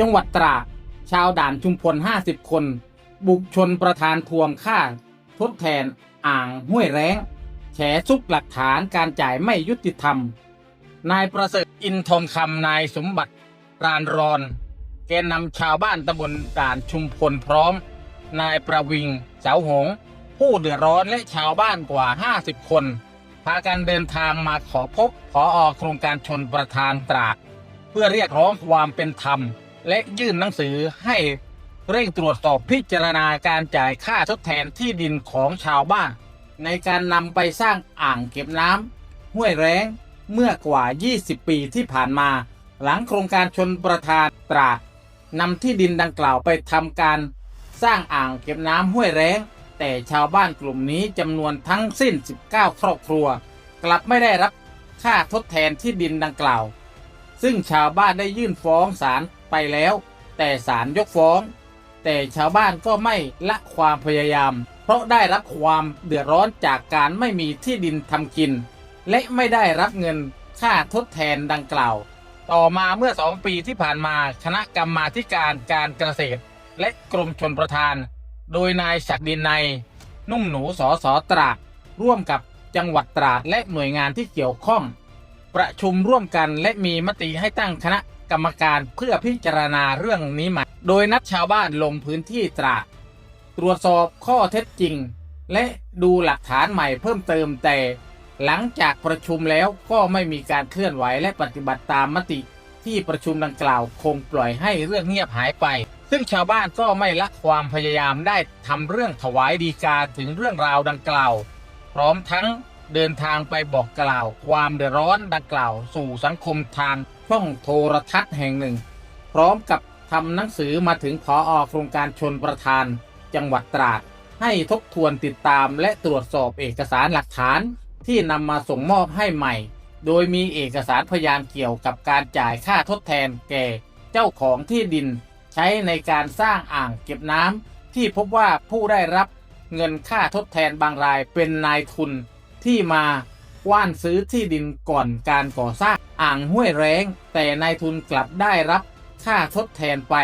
จังหวัดตราดชาวด่านชุมพล 50 คน บุกชนประธานทวงค่า ทดแทนอ่างห้วยแรงแฉซุกหลักฐานการจ่ายไม่ยุติธรรม นายประเสริฐอินทองคำนายสมบัติรานรอน แกนนำชาวบ้านตำบลด่านชุมพลพร้อม นายประวิงเสาหง ผู้เดือดร้อนและชาวบ้านกว่า 50 คน พากันเดินทางมาขอพบผออโครงการชนประธานตราดเพื่อเรียกร้องความเป็นธรรม และยื่นหนังสือให้เร่งตรวจสอบพิจารณาการจ่ายค่าทดแทนที่ดินของชาวบ้าน ในการนำไปสร้างอ่างเก็บน้ำห้วยแรงเมื่อกว่า 20 ปีที่ผ่านมา หลังโครงการชนประธานตราดนำที่ดินดังกล่าวไปทำการสร้างอ่างเก็บน้ำห้วยแรงแต่ชาวบ้านกลุ่มนี้จำนวนทั้งสิ้น 19 ครอบครัว กลับไม่ได้รับค่าทดแทนที่ดินดังกล่าว ซึ่งชาวบ้านได้ยื่นฟ้องศาล ไปแล้ว แต่ศาลยกฟ้อง แต่ชาวบ้านก็ไม่ละความพยายาม เพราะได้รับความเดือดร้อนจากการไม่มีที่ดินทำกิน และไม่ได้รับเงินค่าทดแทนดังกล่าว ต่อมาเมื่อสองปีที่ผ่านมาคณะกรรมาธิการการเกษตร และกรมชนประทาน โดยนายศักดินในนุ่มหนูสอสอตราดร่วมกับจังหวัดตราดและหน่วยงานที่เกี่ยวข้อง ประชุมร่วมกันและมีมติให้ตั้งคณะ กรรมการเพื่อพิจารณาเรื่องนี้ใหม่ โดยนัดชาวบ้านลงพื้นที่ตราดตรวจสอบข้อเท็จจริง และดูหลักฐานใหม่เพิ่มเติมแต่ หลังจากประชุมแล้วก็ไม่มีการเคลื่อนไหวและปฏิบัติตามมติที่ประชุมดังกล่าวคงปล่อยให้เรื่องเงียบหายไป ซึ่งชาวบ้านก็ไม่ละความพยายามได้ทำเรื่องถวายดีกาถึงเรื่องราวดังกล่าว พร้อมทั้งเดินทางไปบอกกล่าว ความเดือดร้อนดังกล่าว สู่สังคมทาง ช่องโทรทัศน์แห่งหนึ่ง พร้อมกับทำหนังสือมาถึงพออโครงการชนประธาน จังหวัดตราด ให้ทบทวนติดตามและตรวจสอบเอกสารหลักฐานที่นำมาส่งมอบให้ใหม่ โดยมีเอกสารพยานเกี่ยวกับการจ่ายค่าทดแทนแก่ เจ้าของที่ดิน ใช้ในการสร้างอ่างเก็บน้ำที่พบว่าผู้ได้รับเงินค่าทดแทนบางรายเป็นนายทุนที่มา ว้านซื้อที่ดินก่อนการก่อสร้างอ่างห้วยแรงแต่นายทุนกลับได้รับค่าทดแทนไป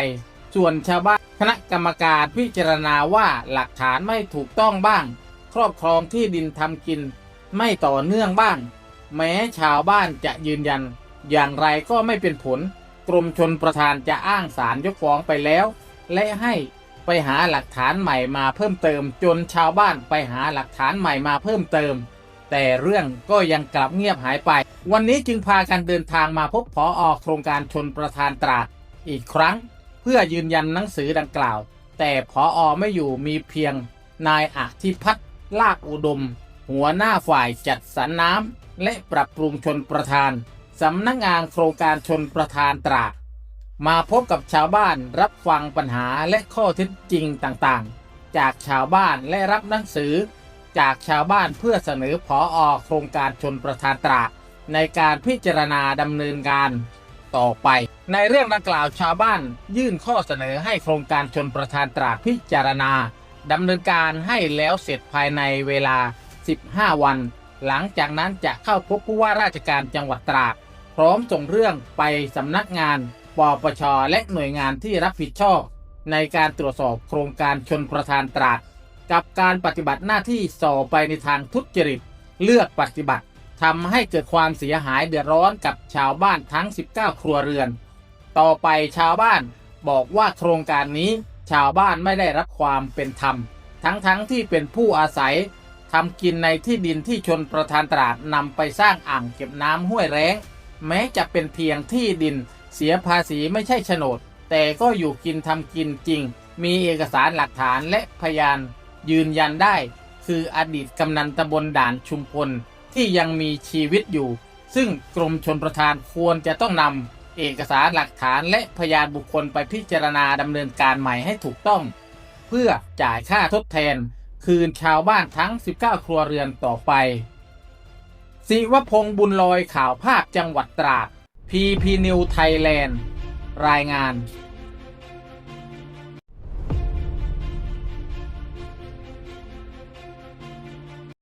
ส่วนชาวบ้านคณะกรรมการพิจารณาว่าหลักฐานไม่ถูกต้องบ้าง ครอบครองที่ดินทำกิน ไม่ต่อเนื่องบ้าง แม้ชาวบ้านจะยืนยัน อย่างไรก็ไม่เป็นผล กรมชนประธานจะอ้างศาลยกฟ้องไปแล้ว และให้ไปหาหลักฐานใหม่มาเพิ่มเติม จนชาวบ้านไปหาหลักฐานใหม่มาเพิ่มเติม แต่เรื่องก็ยังกลับเงียบหายไป วันนี้จึงพากันเดินทางมาพบพออโครงการชนประธานตราดอีกครั้ง เพื่อยืนยันหนังสือดังกล่าว แต่พออไม่อยู่มีเพียงนายอธิพัฒน์ลากอุดม หัวหน้าฝ่ายจัดสรรน้ำและปรับปรุงชนประธานสำนักงานโครงการชนประธานตราดมาพบกับชาวบ้านรับฟังปัญหาและข้อเท็จจริงต่างๆ จากชาวบ้านและรับหนังสือ จากชาวบ้านเพื่อเสนอพออโครงการชนประธานตราดในการพิจารณาดำเนินการต่อไป ในเรื่องดังกล่าวชาวบ้าน ยื่นข้อเสนอให้โครงการชนประธานตราดพิจารณาดำเนินการให้แล้วเสร็จภายในเวลา 15 วัน หลังจากนั้นจะเข้าพบผู้ว่าราชการจังหวัดตราดพร้อมส่งเรื่องไปสำนักงานปปชและหน่วยงานที่รับผิดชอบ ในการตรวจสอบโครงการชนประธานตราด กับการปฏิบัติหน้าที่ส่อไปในทางทุจริต เลือกปฏิบัติทำให้เกิดความเสียหายเดือดร้อนกับชาวบ้านทั้ง 19 ครัวเรือน ต่อไปชาวบ้านบอกว่าโครงการนี้ชาวบ้านไม่ได้รับความเป็นธรรม ทั้งๆทที่เป็นผู้อาศัยทำกินในที่ดินที่ชนประธานตราดนำไปสร้างอ่างเก็บน้ำห้วยแรงแม้จะเป็นเพียงที่ดิน เสียภาษีไม่ใช่โฉนด แต่ก็อยู่กินทำกินจริง มีเอกสารหลักฐานและพยาน ยืนยันได้ คืออดีตกำนันตำบลด่านชุมพลที่ยังมีชีวิตอยู่ ซึ่งกรมชนประทานควรจะต้องนำเอกสารหลักฐานและพยานบุคคลไปพิจารณาดำเนินการใหม่ให้ถูกต้อง เพื่อจ่ายค่าทดแทน คืนชาวบ้านทั้ง 19 ครัวเรือนต่อไปศิวพงษ์บุญลอยข่าวภาพจังหวัดตราด พีพีนิวไทยแลนด์ รายงาน